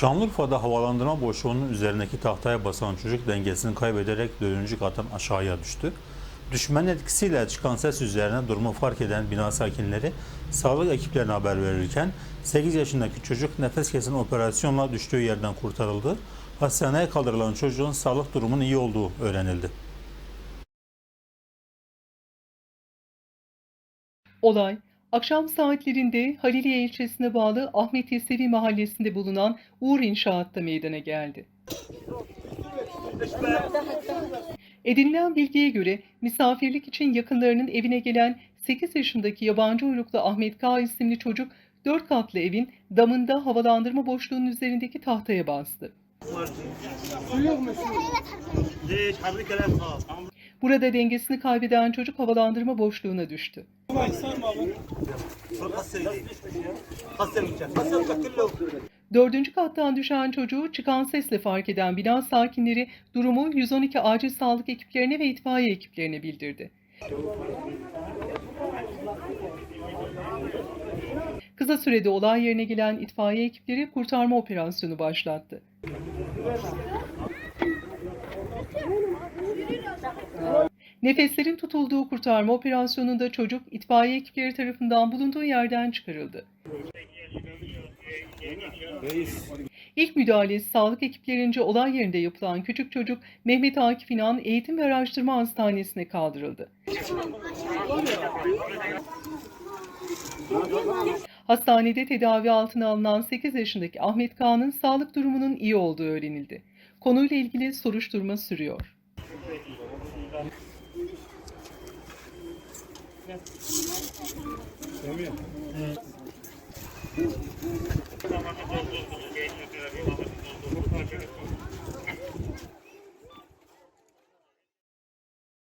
Şanlıurfa'da havalandırma boşluğunun üzerindeki tahtaya basan çocuk dengesini kaybederek dördüncü kattan aşağıya düştü. Düşmenin etkisiyle çıkan ses üzerine durumu fark eden bina sakinleri sağlık ekiplerine haber verirken 8 yaşındaki çocuk nefes kesen operasyonla düştüğü yerden kurtarıldı. Hastaneye kaldırılan çocuğun sağlık durumunun iyi olduğu öğrenildi. Olay, akşam saatlerinde Haliliye ilçesine bağlı Ahmet Yesevi mahallesinde bulunan Uğur İnşaat'ta meydana geldi. Edinilen bilgiye göre misafirlik için yakınlarının evine gelen 8 yaşındaki yabancı uyruklu Ahmet K. isimli çocuk 4 katlı evin damında havalandırma boşluğunun üzerindeki tahtaya bastı. Burada dengesini kaybeden çocuk havalandırma boşluğuna düştü. Dördüncü kattan düşen çocuğu çıkan sesle fark eden bina sakinleri durumu 112 acil sağlık ekiplerine ve itfaiye ekiplerine bildirdi. Kısa sürede olay yerine gelen itfaiye ekipleri kurtarma operasyonu başlattı. Nefeslerin tutulduğu kurtarma operasyonunda çocuk itfaiye ekipleri tarafından bulunduğu yerden çıkarıldı. İlk müdahalesi sağlık ekiplerince olay yerinde yapılan küçük çocuk Mehmet Akif İnan Eğitim ve Araştırma Hastanesi'ne kaldırıldı. Hastanede tedavi altına alınan 8 yaşındaki Ahmet Kağan'ın sağlık durumunun iyi olduğu öğrenildi. Konuyla ilgili soruşturma sürüyor. Tamam.